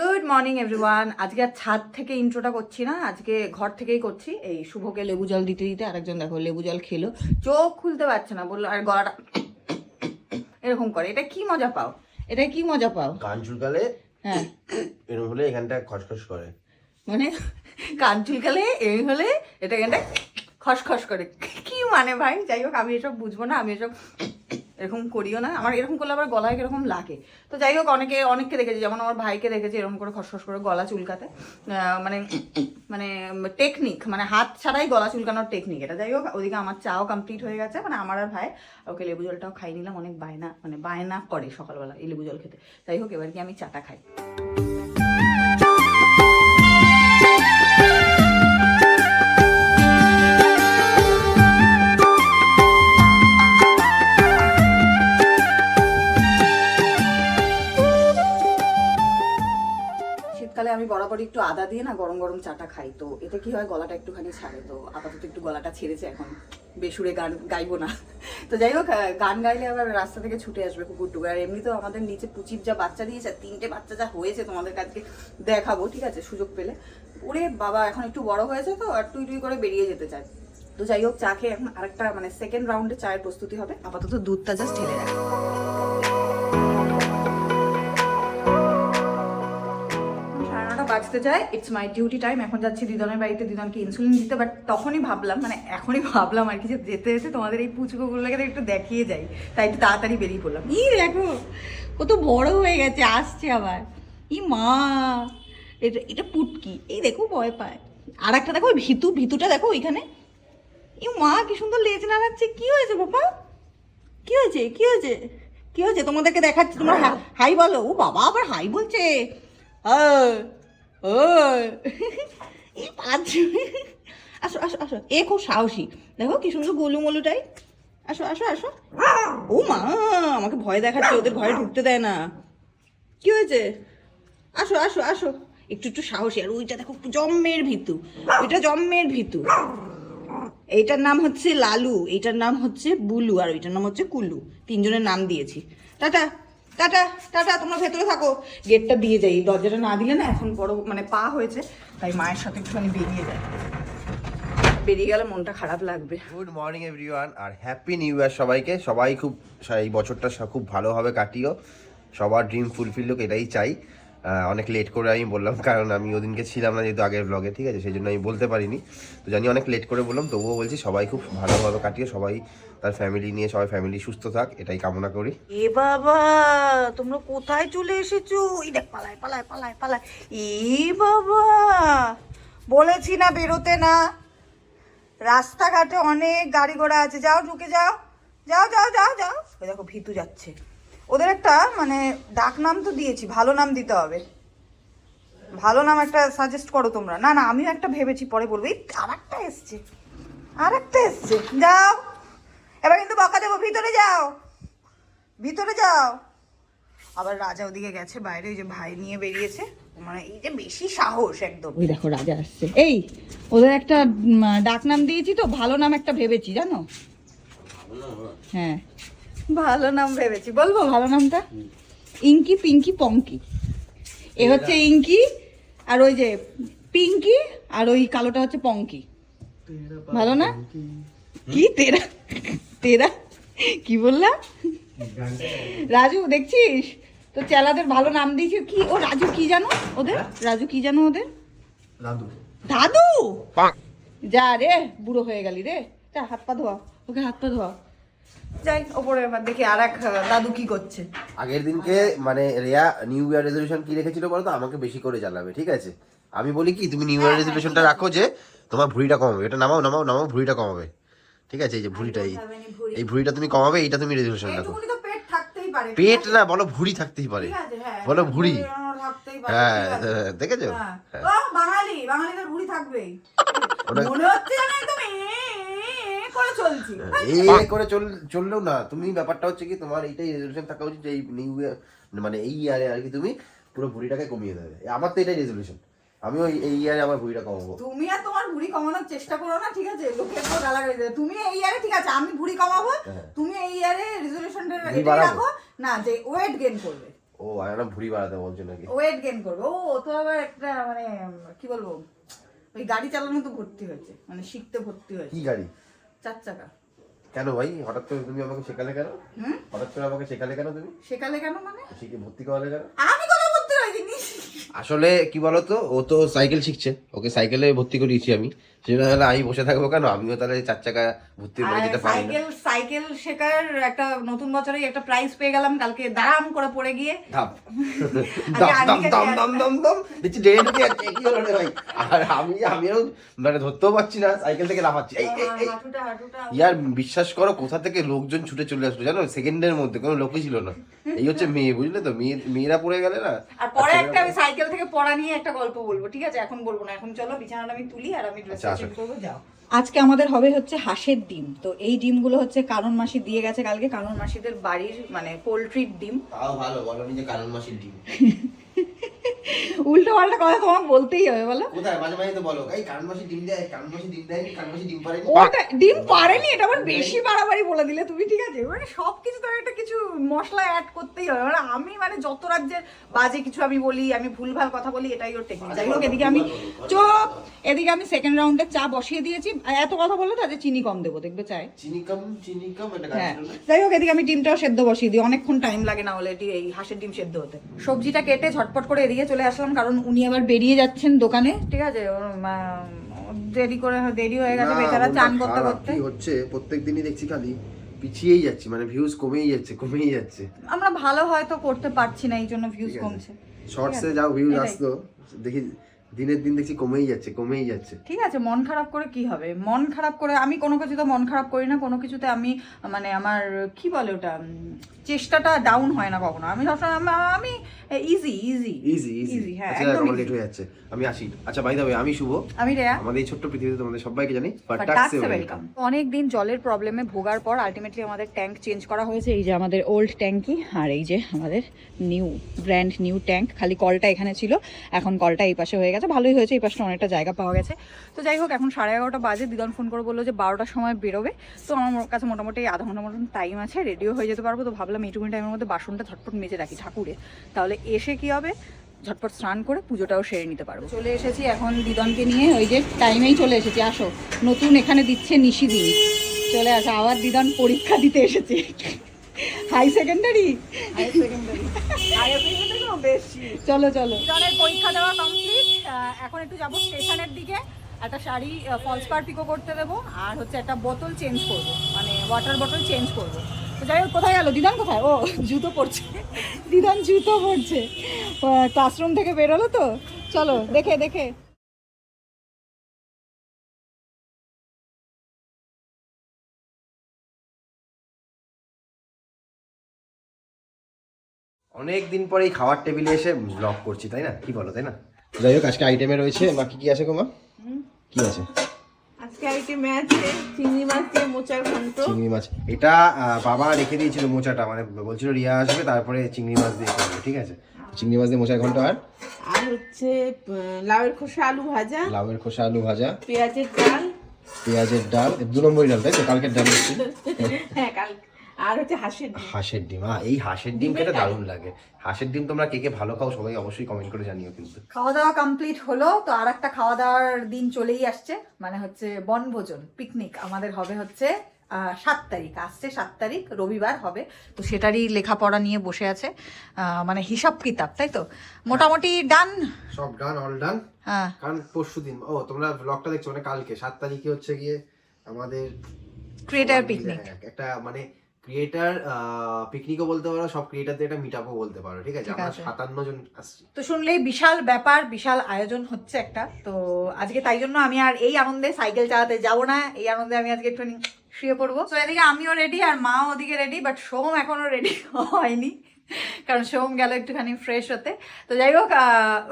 Good morning everyone আজকে আর ছাদ থেকে ইন্ট্রোটা করছি না আজকে ঘর থেকেই করছি। এই শুভকে লেবু জল দিতে দিতে আরেকজন দেখো লেবু জল খেলো। চোখ খুলতে পারছে না বলল আর গলাটা এরকম করে। এটা কি মজা পাও? এটা কি মজা পাও? কান চুলকালে হ্যাঁ। এরকম হলে এখানটা খসখস করে। মানে কান চুলকালে এই হলে এটা এখানটা খসখস করে। কি মানে ভাই? যাই হোক আমি এসব বুঝব না আমি এসব এরকম করিও না। আমার এরকম করলে আবার গলায় এরকম লাগে। তো যাই হোক, অনেকে, অনেককে দেখেছি, যেমন আমার ভাইকে দেখেছি, এরকম করে খসখস করে গলা চুলকাতে। মানে মানে টেকনিক মানে হাত ছাড়াই গলা চুলকানোর টেকনিক এটা। যাই হোক, ওদিকে আমার চাও কমপ্লিট হয়ে গেছে। মানে আমার আর ভাই, ওকে লেবু জলটাও খাই নিলাম, অনেক বায়না মানে বায়না করে সকালবেলা এই লেবু জল খেতে। যাই হোক, এবার কি আমি চাটা খাই। আমি বরাবরই একটু আদা দিয়ে না গরম গরম চাটা খাই, তো এতে কি হয় গলাটা একটুখানি ছাড়ে, তো আপাতত একটু গলাটা ছেড়েছে এখন। বেসুরে গান গাইবো না। তো যাই হোক গান গাইলে আবার রাস্তা থেকে ছুটে আসবে কুকুর টুকুর আর এমনি তো আমাদের নিচে পুচির যা বাচ্চা দিয়েছে, তিনটে বাচ্চা যা হয়েছে তোমাদের কাছে দেখাবো, ঠিক আছে? সুযোগ পেলে। ওরে বাবা, এখন একটু বড় হয়েছে তো, আর টুই টুই করে বেরিয়ে যেতে চায়। তো যাই হোক, চা খেয়ে এখন আরেকটা মানে সেকেন্ড রাউন্ডে চায়ের প্রস্তুতি হবে। আপাতত দুধটা জাস্ট ঢেলে রাখি। বাজতে যায় ইটস মাই ডিউটি টাইম এখন যাচ্ছি দিদনের বাড়িতে দিদনকে ইনসুলিন দিতে বাট তখনই ভাবলাম মানে এখনই ভাবলাম আর কি যে যেতে যেতে তোমাদের এই পুচকুগুলোকে একটু দেখিয়ে যাই তাই একটু তাড়াতাড়ি বেরিয়ে পড়লাম। ই দেখো কত বড় হয়ে গেছে আসছে আবার। ই মা এটা এটা পুটকি এই দেখো ভয় পায়। আর একটা দেখো ভিতু ভিতুটা দেখো ওইখানে। ই মা কি সুন্দর লেজ নাড়াচ্ছে কি হয়েছে বাবা? কি হয়েছে কি হয়েছে? কি হয়েছে? তোমাদেরকে দেখাচ্ছি তোমরা হাই বলো। ও বাবা আবার হাই বলছে। ও এই পাঁচ আসো আসো আসো। এ খুব সাহসী। দেখো কি সুন্দর গোলু মোলুটাই আসো আসো আসো। ও মা, আমাকে ভয় দেখাচ্ছে, ওদের ঘরে ঢুকতে দেয় না। কি হয়েছে? আসো আসো আসো। একটু একটু সাহসী। আর ওইটা দেখো, জম্মের ভিতু। ওইটা জম্মের ভিতু। এইটার নাম হচ্ছে লালু, এইটার নাম হচ্ছে বুলু, আর ওইটার নাম হচ্ছে কুলু। তিনজনের নাম দিয়েছি। টাটা। টাটা টাটা, তোমরা ভেতরে থাকো। গেটটা দিয়ে যাই। দরজাটা না দিলে না এখন বড় মানে পা হয়েছে, তাই মায়ের সাথে একটুখানি বেরিয়ে যায় বেরিয়ে গেলে মনটা খারাপ লাগবে। গুড মর্নিং এভরিওয়ান আর হ্যাপি নিউ ইয়ার সবাইকে। সবাই খুব, এই বছরটা খুব ভালোভাবে কাটিও। সবার ড্রিম ফুলফিল হোক, এটাই চাই। অনেক লেট করে আমি বললাম, কারণ আমি ওদিনকে ছিলাম না যেহেতু আগের ব্লগে ঠিক আছে? সেই জন্য আমি বলতে পারিনি। তো জানি অনেক লেট করে বললাম, তবুও বলছি সবাই খুব ভালোভাবে কাটিয়ে সবাই তার ফ্যামিলি নিয়ে, সবাই ফ্যামিলি সুস্থ থাক, এটাই কামনা করি। এ বাবা, তোমরা কোথায় চলে এসেছ? এই দেখ, পালায় পালায় পালায় পালায়। এ বাবা, বলেছি না বেরোতে না। রাস্তাঘাটে অনেক গাড়ি ঘোড়া আছে। যাও, ঢুকে যাও। যাও যাও যাও যাও। দেখো, ভিতু যাচ্ছে। ওদের একটা মানে ডাক নাম তো দিয়েছি ভালো নাম দিতে হবে। ভালো নাম একটা সাজেস্ট করো তোমরা। না না আমিও একটা ভেবেছি পরে বলব। এই আর একটা এসছে। আর একটা এসছে। যাও। এবার কিন্তু বকা দেবো। ভিতরে যাও। ভিতরে যাও। আবার রাজা ওদিকে গেছে বাইরে ওই যে ভাই নিয়ে বেরিয়েছে। মানে এই যে বেশি সাহস একদম। ওই দেখো রাজা আসছে। এই ওদের একটা ডাক নাম দিয়েছি তো ভালো নাম একটা ভেবেছি জানো? হ্যাঁ। ভালো নাম ভেবেছি। বলব ভালো নামটা? ইঙ্কি পিঙ্কি পঙ্কি। এ হচ্ছে ইঙ্কি আর ওই যে পিঙ্কি আর ওই কালোটা হচ্ছে পঙ্কি। ভালো না? কি তেরা? তেরা? কি বললাম রাজু দেখছিস? তো চেলাদের ভালো নাম দিয়েছি। কি? ও রাজু কি জানো ওদের? রাজু কি জানো ওদের? দাদু। দাদু? যা রে বুড়ো হয়ে গেলি রে। যা হাত পা ধোয়া। ওকে হাত পা ধোয়া। যাই ওপরে এবার দেখি আর এক দাদু কি করছে। আগের দিনকে মানে রেয়া নিউ ইয়ার রেজলিউশন কি রেখেছিল বলো তো আমাকে বেশি করে জ্বালাবে ঠিক আছে? আমি বলি কি তুমি নিউ ইয়ার রেজলিউশনটা রাখো যে তোমার ভুঁড়িটা কমাবে। এটা নামাও নামাও নামাও ভুঁড়িটা কমাবে। ঠিক আছে? এই যে ভুঁড়িটা এই এই ভুঁড়িটা তুমি কমাবে এইটা তুমি রেজলিউশন রাখো পেট না বলো ভুঁড়ি থাকতেই পারে। হ্যাঁ। বলো ভুঁড়ি হ্যাঁ। হ্যাঁ, দেখেছ? হ্যাঁ। বাঙালি বাঙালিদের ভুড়ি থাকবেই। মনে হচ্ছে যেন একদম চলছি। এই করে চল চললেও না। তুমি ব্যাপারটা হচ্ছে কি তোমার এইটাই রেজলিউশন থাকা উচিত যে এই নিউ ইয়ার মানে এই ইয়ারে আর কি তুমি পুরো ভুঁড়িটাকে কমিয়ে দেবে। আমার তো এটাই রেজলিউশন আমিও এই- এই ইয়ারে আমার ভুঁড়িটা কমাবো। তুমি আর তোমার ভুড়ি কমানোর চেষ্টা করো না ঠিক আছে? লোকে তো গালাগালি দেবে। তুমি এই ইয়ারে ঠিক আছে আমি ভুড়ি কমাবো। হ্যাঁ। তুমি এই ইয়ারে রেজলিউশনটা রাখো। না যে ওয়েট গেইন করবে। ও ভুড়ি বাড়াতে বলছো নাকি? ওয়েট গেইন করবে। ও ও তো আবার একটা মানে কি বলব? ওই গাড়ি চালানো তো ভর্তি হয়েছে। মানে শিখতে ভর্তি হয়েছে। কি গাড়ি? চার চাকা। কেন ভাই? হঠাৎ করে তুমি আমাকে শেখালে কেন? হঠাৎ করে আমাকে শেখালে কেন তুমি? শেখালে কেন মানে? শিখে ভর্তি করালে কেন? আমি আসলে কি বলতো? ও তো সাইকেল শিখছে। ওকে সাইকেলে ভর্তি করিয়েছি আমি। সেটা হলে আমি বসে থাকব কেন? আমিও তাহলে চার চাকা ভর্তি করে যেতে পারি সাইকেল সাইকেল শেখার একটা নতুন বছরে একটা প্রাইজ পেয়ে গেলাম। কালকে দাম করে পড়ে গিয়ে। ধাপ দাম দাম দাম দাম দাম দাম। দেখছি ডেড়ে ঢুকে যাচ্ছে কি হলো রে ভাই? আর আমি আমিও মানে ধরতেও পারছি না সাইকেল থেকে লাফাচ্ছি ইয়ার বিশ্বাস করো কোথা থেকে লোকজন ছুটে চলে আসলো জানো? সেকেন্ডের মধ্যে কোনো লোকই ছিল না। এই হচ্ছে মেয়ে বুঝলে তো? মেয়ে মেয়েরা পড়ে গেলে না আর পরে একটা আমি সাইকেল থেকে পড়া নিয়ে একটা গল্প বলব ঠিক আছে? এখন বলব না। এখন চলো বিছানাটা আমি তুলি আর আমি ড্রেস আচ্ছা, চেঞ্জ করব যাও। আজকে আমাদের হবে হচ্ছে হাঁসের ডিম। তো এই ডিমগুলো হচ্ছে কারণ মাসি দিয়ে গেছে কালকে। কারণ মাসিদের বাড়ির মানে পোলট্রির ডিম। তাও ভালো বলো যে কারণ মাসির ডিম। উল্টো পাল্টা কথা তোমাকে বলতেই হবে বলো। কোথায়? মাঝে মাঝে তো বলো। এই কারণ মাসি ডিম দেয় কারণ মাসি ডিম দেয়নি কারণ মাসি ডিম পারেনি ওটা ডিম পারেনি এটা বেশি বাড়াবাড়ি বলে দিলে তুমি ঠিক আছে? মানে সব কিছু তো একটা কিছু মশলা অ্যাড করতেই হবে। মানে আমি মানে যত রাজ্যের বাজে কিছু আমি বলি আমি ভুলভাল কথা বলি এটাই ওর টেকনিক যাই হোক এদিকে আমি চুপ! এদিকে আমি সেকেন্ড রাউন্ডে চা বসিয়ে দিয়েছি। এত কথা বললে তাতে চিনি কম দেবো দেখবে চাই। চিনি কম চিনি কম এটা হ্যাঁ? যাই হোক এদিকে আমি ডিমটাও সেদ্ধ বসিয়ে দিই। অনেকক্ষণ টাইম লাগে না হলে এটি এই হাঁসের ডিম সেদ্ধ হতে। সবজিটা কেটে ঝটপট করে এদিকে চলে আসলাম কারণ উনি আবার বেরিয়ে যাচ্ছেন দোকানে। ঠিক আছে? দেরি করে দেরি হয়ে গেছে বেচারা চান করতে করতে। হচ্ছে? প্রত্যেকদিনই দেখছি খালি পিছিয়েই যাচ্ছে মানে ভিউজ কমেই যাচ্ছে কমেই যাচ্ছে। আমরা ভালো হয়তো করতে পারছি না এই জন্য ভিউজ কমছে। শর্টসে যাও ভিউজ। আসতো দেখি দিনের দিন দেখছি কমেই যাচ্ছে কমেই যাচ্ছে। ঠিক আছে মন খারাপ করে কি হবে? মন খারাপ করে আমি কোনো কিছুতে মন খারাপ করি না কোনো কিছুতে আমি মানে আমার কি বলে ওটা চেষ্টাটা ডাউন হয় না কখনো। আমি সবসময় আম- আমি ইজি ইজি ইজি ইজি হ্যাঁ আচ্ছা একদম লেট হয়ে যাচ্ছে। আমি আসি। আচ্ছা বাই দ্য আমি শুভ। আমি রেয়া। আমাদের এই ছোট্ট পৃথিবীতে তোমাদের সবাইকে জানি। বাট বাট টাক্সে টাক্সে ওয়েলকাম ওয়েলকাম অনেক দিন জলের প্রবলেমে ভোগার পর আলটিমেটলি আমাদের ট্যাঙ্ক চেঞ্জ করা হয়েছে। এই যে আমাদের ওল্ড ট্যাঙ্কি আর এই যে আমাদের নিউ ব্র্যান্ড নিউ ট্যাঙ্ক খালি কলটা এখানে ছিল। এখন কলটা এই পাশে হয়ে গেছে। ভালোই হয়েছে, এই পাশটা অনেকটা জায়গা পাওয়া গেছে। তো যাই হোক, এখন সাড়ে এগারোটা বাজে দিদন ফোন করে বলল যে বারোটার সময় বেরোবে। তো আমার কাছে মোটামুটি আধা ঘণ্টা মতন টাইম আছে রেডিও হয়ে যেতে পারব। তো ভাবলাম এইটুকুনি টাইমের মধ্যে বাসনটা ঝটপট মেজে রাখি ঠাকুরে। তাহলে এসে কি হবে? ঝটপট স্নান করে পুজোটাও সেরে নিতে পারব। চলে এসেছি এখন দিদনকে নিয়ে, ওই যে টাইমেই চলে এসেছি, আসো। নতুন এখানে দিচ্ছে নিশি দিন চলে আসো, আবার দিদন পরীক্ষা দিতে এসেছে। হাই সেকেন্ডারি চলো চলো। দিদনের পরীক্ষা দেওয়া কমপ্লিট এখন একটু যাব স্টেশনের দিকে। একটা শাড়ি ফলস পার পিকো করতে দেবো। আর হচ্ছে একটা বোতল চেঞ্জ করব। মানে ওয়াটার বোতল চেঞ্জ করব। তো যাই হোক কোথায় গেল? দিদান কোথায়? ও জুতো পরছে। দিদান জুতো পরছে। ক্লাসরুম থেকে বেরোলো তো? চলো দেখে দেখে। অনেক দিন পরে এই খাওয়ার টেবিলে এসে ব্লগ করছি তাই না? কি বলো তাই না? যাই হোক আজকে আইটেমে রয়েছে। মা কি কি আছে গো মা? কি আছে? আজকে আইটেমে আছে চিংড়ি মাছ দিয়ে মোচার ঘন্ট। চিংড়ি মাছ। এটা বাবা রেখে দিয়েছিল মোচাটা মানে বলছিল রিয়া আসবে তারপরে চিংড়ি মাছ দিয়ে করবে ঠিক আছে? চিংড়ি মাছ দিয়ে মোচার ঘন্ট আর? আর হচ্ছে লাউয়ের খোসা আলু ভাজা লাউয়ের খোসা আলু ভাজা পেঁয়াজের ডাল। পেঁয়াজের ডাল দু নম্বরই ডাল তাই তো? কালকের ডাল হচ্ছে। হ্যাঁ কাল আর হচ্ছে হাঁসের ডিম। হাঁসের ডিম আহ, এই হাঁসের ডিম খেতে দারুণ লাগে। হাঁসের ডিম তোমরা কে কে ভালো খাও সবাই অবশ্যই কমেন্ট করে জানিও কিন্তু। খাওয়া দাওয়া কমপ্লিট হলো তো আর একটা খাওয়া দাওয়ার দিন চলেই আসছে মানে হচ্ছে বনভোজন পিকনিক আমাদের হবে হচ্ছে সাত তারিখ আসছে সাত তারিখ রবিবার হবে তো সেটারই লেখাপড়া নিয়ে বসে আছে মানে হিসাব কিতাব তাই তো? মোটামুটি ডান সব ডান অল ডান হ্যাঁ। কারণ পরশু দিন ও তোমরা ব্লগটা দেখছ মানে কালকে সাত তারিখে হচ্ছে গিয়ে আমাদের ক্রিয়েটার পিকনিক হ্যাঁ, একটা মানে ক্রিয়েটার পিকনিকও বলতে পারো সব ক্রিয়েটারদের একটা মিট আপও বলতে পারো ঠিক আছে? আমরা সাতান্ন জন আসছি। তো শুনলেই বিশাল ব্যাপার বিশাল আয়োজন হচ্ছে একটা। তো আজকে তাই জন্য আমি আর এই আনন্দে সাইকেল চালাতে যাব না এই আনন্দে আমি আজকে একটু শুয়ে পড়ব। তো এদিকে আমিও রেডি আর মাও ওদিকে রেডি বাট সোম এখনও রেডি হয়নি। কারণ সোম গেল একটুখানি ফ্রেশ হতে। তো যাই হোক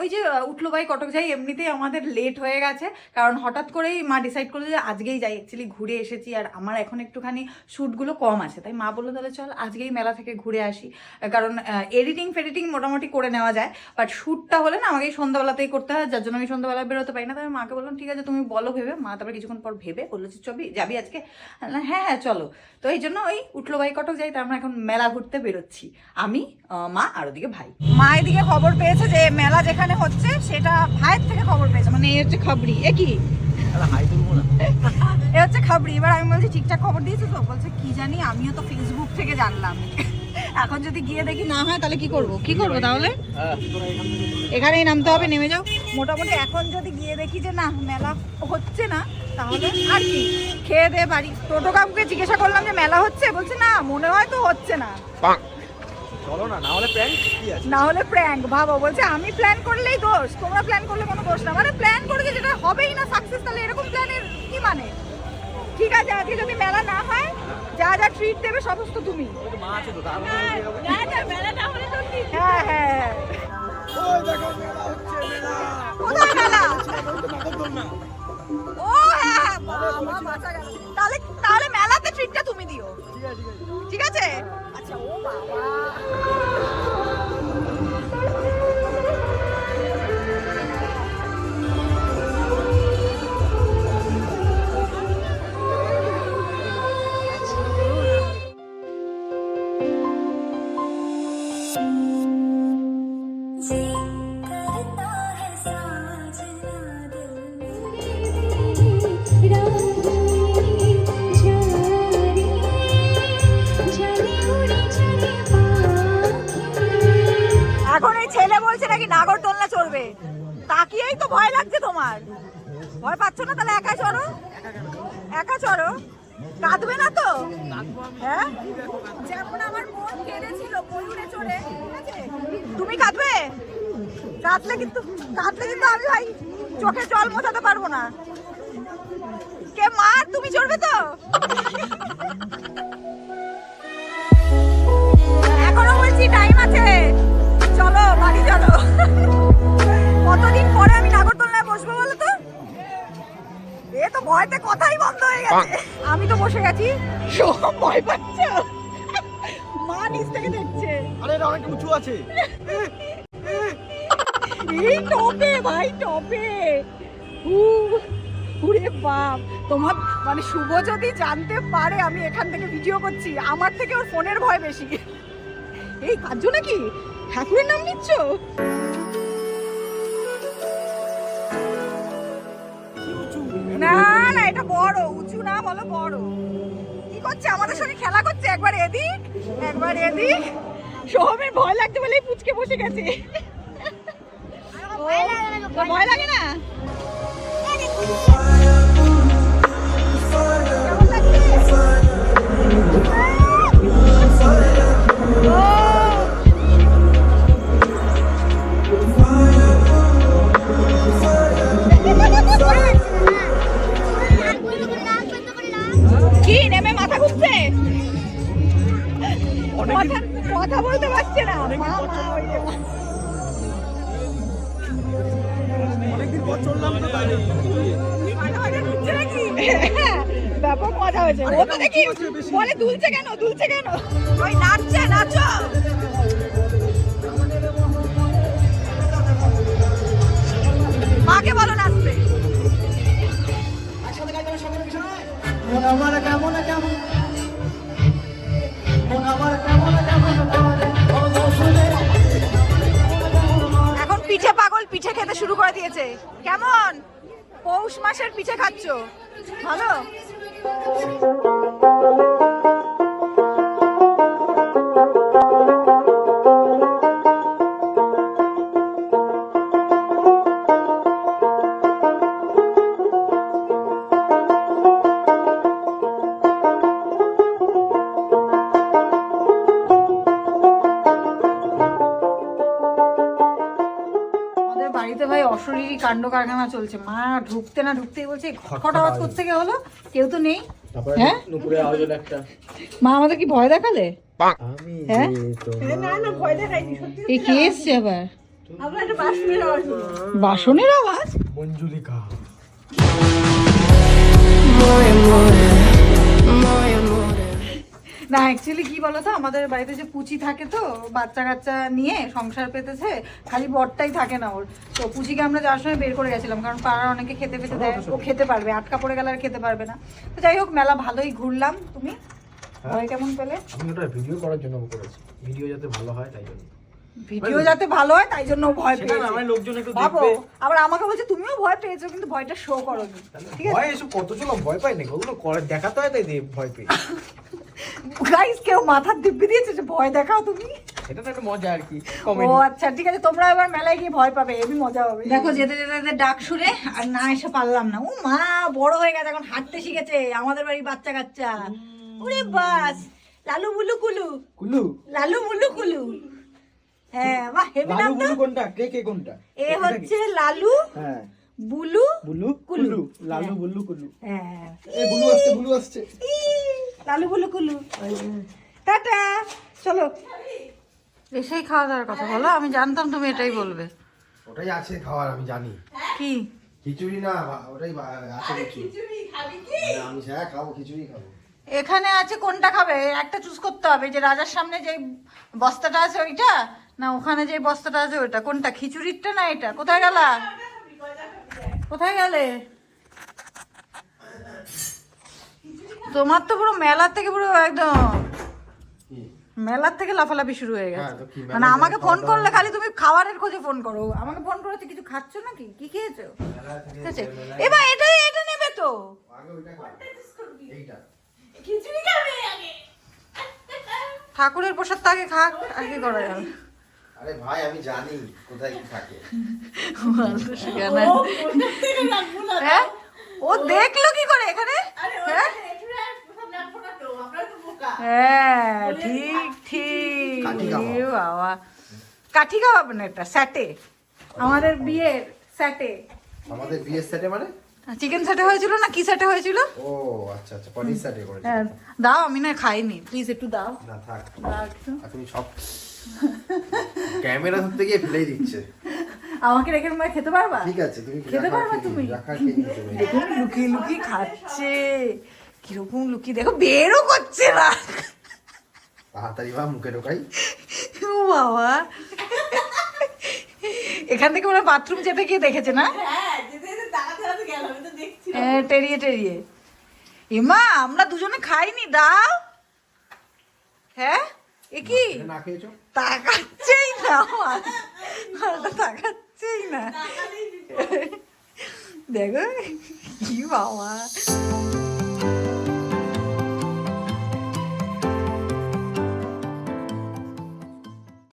ওই যে উঠল ভাই কটক যাই, এমনিতেই আমাদের লেট হয়ে গেছে। কারণ হঠাৎ করেই মা ডিসাইড করল যে আজকেই যাই অ্যাকচুয়ালি ঘুরে এসেছি। আর আমার এখন একটুখানি শ্যুটগুলো কম আছে। তাই মা বলল, তাহলে চল আজকেই মেলা থেকে ঘুরে আসি। কারণ এডিটিং ফেডিটিং মোটামুটি করে নেওয়া যায়। বাট শ্যুটটা হলে না আমাকে সন্ধ্যাবেলাতেই করতে হয়। যার জন্য আমি সন্ধ্যাবেলা বেরোতে পারি না। তাই মাকে বললাম, ঠিক আছে, তুমি বলো ভেবে। মা তারপরে কিছুক্ষণ পর ভেবে বলল যে, চবি, যাবি আজকে? আমি হ্যাঁ হ্যাঁ চলো। তো এই জন্য ওই উঠল ভাই কটক যাই তার আমরা এখন মেলা ঘুরতে বেরোচ্ছি। আমি আমি মা আর ওদিকে ভাই। মা এদিকে খবর পেয়েছে যে মেলা যেখানে হচ্ছে সেটা ভাইয়ের থেকে খবর পেয়েছে। মানে এই হচ্ছে খাবরি এ কি? এ হচ্ছে খাবরি এবার আমি বলছি ঠিকঠাক খবর দিয়েছ তো? বলছে কি জানি আমিও তো ফেসবুক থেকে জানলাম। এখন যদি গিয়ে দেখি না হয় তাহলে কি করব? কি করব তাহলে? এখানেই নামতে হবে নেমে যাও। মোটামুটি এখন যদি গিয়ে দেখি যে না মেলা হচ্ছে না তাহলে আর কি। খেয়ে দে বাড়ি। টোটো কাকুকে জিজ্ঞাসা করলাম যে মেলা হচ্ছে? বলছে না মনে হয় তো হচ্ছে না। চলো না না হলে প্র্যাঙ্ক কি আছে? না হলে প্র্যাঙ্ক ভাবো বলছে আমি প্ল্যান করলেই দোষ তোমরা প্ল্যান করলে কোনো দোষ না। মানে প্ল্যান করেছে যেটা হবেই না সাকসেস তাহলে এরকম প্ল্যানের কি মানে? ঠিক আছে আজকে যদি মেলা না হয় যা যা ট্রিট দেবে সমস্ত তুমি। হ্যাঁ হ্যাঁ হ্যাঁ। ওই দেখো মেলা হচ্ছে মেলা। কোথায় মেলা? ওই তো নাগরদোলনা। ও হ্যাঁ হ্যাঁ। তাহলে তাহলে মেলাতে ট্রিটটা তুমি দিও। ঠিক আছে? আচ্ছা ও বাবা তো? হ্যাঁ? যেমন আমার কেঁদেছিল চড়ে? তুমি কাঁদবে? কাঁদলে কিন্তু কাঁদলে কিন্তু আমি ভাই চোখে জল মোছাতে পারব না। কে মার তুমি চড়বে তো? এখনও বলছি টাইম আছে। চলো, বাড়ি চলো। কতদিন পরে আমি নাগরদোলনায় বসবো বলো তো? এ তো ভয়তে কথাই বন্ধ হয়ে গেছে। আমি তো বসে গেছি। সোহম ভয় পাচ্ছে। মা নিচ থেকে দেখছে। আরে এটা অনেক উঁচু আছে। এই টপে ভাই টপে। হু, উরে বাপ। তোমার মানে শুভ যদি জানতে পারে আমি এখান থেকে ভিডিও করছি। আমার থেকে ওর ফোনের ভয় বেশি। এই কার্য নাকি? ঠাকুরের নাম নিচ্ছ? না বলো বড় কি করছে? আমাদের সঙ্গে খেলা করছে? একবার এদিক একবার এদিক। সোহমের ভয় লাগছে বলে পুচকে বসে গেছে। ভয় লাগে না? কথা বলতে পারছে না। অনেকদিন পর চললাম তো ঘুরছে নাকি? ব্যাপক মজা হয়েছে। ও তো দেখি বলে দুলছে কেন? দুলছে কেন? ওই নাচছে নাচো। মাকে বলো নাচতে। আমার কেমন কেমন? এখন পিঠে পাগল পিঠে খেতে শুরু করে দিয়েছে। কেমন? পৌষ মাসের পিঠে খাচ্ছ? ভালো? চলছে। মা ঢুকতে না ঢুকতেই বলছে খটখট আওয়াজ করতে গে হলো? কেউ তো নেই। হ্যাঁ? নুপুরে আওয়াজ হলো একটা। মা আমাদের কি ভয় দেখালে? আমি হ্যাঁ? না না ভয় দেখাইনি সত্যি এই কে এসছে আবার? বাসনের আওয়াজ হলো। না অ্যাকচুয়ালি কি বলতো আমাদের বাড়িতে যে পুচি থাকে তো বাচ্চা কাচ্চা নিয়ে সংসার পেতেছে খালি বরটাই থাকে না ওর। তো পুচিকে আমরা যাওয়ার সময় বের করে গেছিলাম কারণ পাড়ার অনেকে খেতে পেতে দেয় ও খেতে পারবে আটকা পড়ে গেলে আর খেতে পারবে না। তো যাই হোক মেলা ভালোই ঘুরলাম। তুমি? ভয় কেমন পেলে? আমি ওটা ভিডিও করার জন্য করেছি। ভিডিও যাতে ভালো হয় তাই জন্য। ভিডিও যাতে ভালো হয় তাই জন্য ভয় না পেয়েছে। আমার লোকজন একটু দেখবে। আবার আমাকে বলছে তুমিও ভয় পেয়েছ কিন্তু ভয়টা শো করোনি। ঠিক আছে? ভয় এসব কতজন ভয় পায় নাকি? ওগুলো করে দেখাতে হয় তাই ভয় পেয়ে। গাইস কেউ মাথার দিব্যি দিয়েছে যে ভয় দেখাও তুমি? এটা তো একটা মজা আর কি ও আচ্ছা ঠিক আছে তোমরা এবার মেলায় গিয়ে ভয় পাবে এবি মজা হবে। দেখো যেতে যেতে যেতে ডাক শুনে আর না এসে পারলাম না। ও মা বড় হয়ে গেছে এখন হাঁটতে শিখেছে আমাদের বাড়ির বাচ্চা কাচ্চা। ওরে বাস লালু বুলু কুলু। কুলু? লালু মুলু কুলু। হ্যাঁ বাহ হেভি নাম তো। কোনটা? কে কে কোনটা? এ হচ্ছে লালু হ্যাঁ। বুলু বুলু কুলু। কুলু লালু বুলু কুলু। হ্যাঁ। এ বুলু আসছে বুলু আসছে। ই, লালু বুলু কুলু। টাটা। চলো। এসেই খাওয়া দাওয়ার কথা বলো আমি জানতাম তুমি এটাই বলবে। ওটাই আছে খাওয়ার আমি জানি। কি? খিচুড়ি না ওটাই আছে খিচুড়ি আমি হ্যাঁ খাব খিচুড়ি খাব। এখানে আছে কোনটা খাবে? একটা চুজ করতে হবে যে রাজার সামনে যে বস্তাটা আছে ওইটা না ওখানে যে বস্তাটা আছে ওইটা? কোনটা খিচুড়িরটা না এটা? কোথায় গেলা? কোথায় গেলে? তোমার তো পুরো মেলার থেকে পুরো একদম মেলার থেকে লাফালাফি শুরু হয়ে গেছে। হ্যাঁ, তো কি মেলায় মানে আমাকে ফোন করলে খালি তুমি খাবারের খোঁজে ফোন করো। আমাকে ফোন করেছে কিছু খাচ্ছ নাকি? কি খেয়েছো? ঠিক আছে। এবার এটাই এটা নেবে তো। আগে ঠাকুরের প্রসাদ তো আগে খাক আর কি করা যাবে। আরে ভাই আমি জানি কোথায় কি থাকে। হ্যাঁ? ও দেখল কি করে এখানে? হ্যাঁ? হ্যাঁ ঠিক ঠিক। কাঠি বাবা। কাঠি কাবাব না এটা? স্যাটে। আমাদের বিয়ের স্যাটে। আমাদের বিয়ের সেটে মানে? চিকেন স্যাটে হয়েছিল না? কি স্যাটে হয়েছিল? ও আচ্ছা আচ্ছা পনির সেটে করেছি হ্যাঁ দাও আমি না খাইনি। প্লিজ একটু দাও। না থাক। তুমি সব ক্যামেরা ধরতে গিয়ে ফেলেই দিচ্ছে। আমাকে রেখে তোমরা খেতে পারবা? ঠিক আছে তুমি খেতে পারবা তুমি? দেখুন লুকিয়ে লুকিয়ে খাচ্ছে। কীরকম লুকিয়ে দেখো বেরও করছে না। তাড়াতাড়ি বা মুখে ঢোকাই। ও বাবা। এখান থেকে ওরা বাথরুম যেতে গিয়ে দেখেছে না? হ্যাঁ টেরিয়ে টেরিয়ে। এমা আমরা দুজনে খাইনি দাও। হ্যাঁ এ কি? না খেয়েছো? তাকাচ্ছেই না তাকাচ্ছেই না। দেখো কি বাবা।